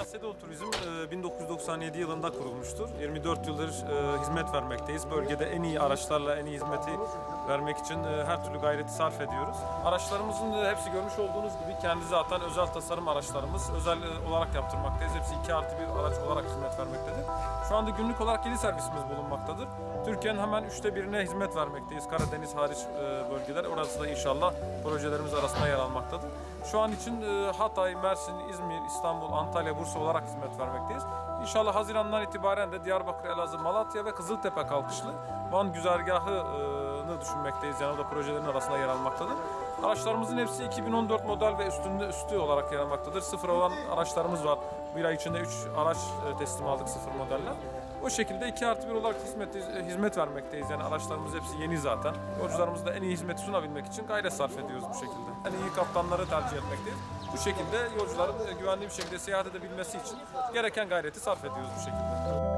Anadolu Turizm e, 1997 yılında kurulmuştur. 24 yıldır e, hizmet vermekteyiz. Bölgede en iyi araçlarla en iyi hizmeti vermek için e, her türlü gayreti sarf ediyoruz. Araçlarımızın hepsi görmüş olduğunuz gibi kendi zaten özel tasarım araçlarımız. Özel e, olarak yaptırmaktayız. Hepsi 2 artı 1 araç olarak hizmet vermektedir. Şu anda günlük olarak 7 servisimiz bulunmaktadır. Türkiye'nin hemen üçte birine hizmet vermekteyiz. Karadeniz hariç e, bölgeler. Orası da inşallah projelerimiz arasında yer almaktadır. Şu an için e, Hatay, Mersin, İzmir, İstanbul, Antalya, Bursa olarak hizmet vermekteyiz. İnşallah Haziran'dan itibaren de Diyarbakır, Elazığ, Malatya ve Kızıltepe kalkışlı Van güzergahını düşünmekteyiz. Yani o da projelerin arasında yer almaktadır. Araçlarımızın hepsi 2014 model ve üstünde üstü olarak yer almaktadır. Sıfır olan araçlarımız var. Bir ay içinde 3 araç e, teslim aldık sıfır modeller. O şekilde 2 artı 1 olarak hizmet, hizmet vermekteyiz. Yani araçlarımız hepsi yeni zaten. Yolcularımıza da en iyi hizmeti sunabilmek için gayret sarf ediyoruz bu şekilde. En iyi kaptanları tercih etmekteyiz. Bu şekilde yolcuların e, güvenli bir şekilde seyahat edebilmesi için gereken gayreti sarf ediyoruz bu şekilde.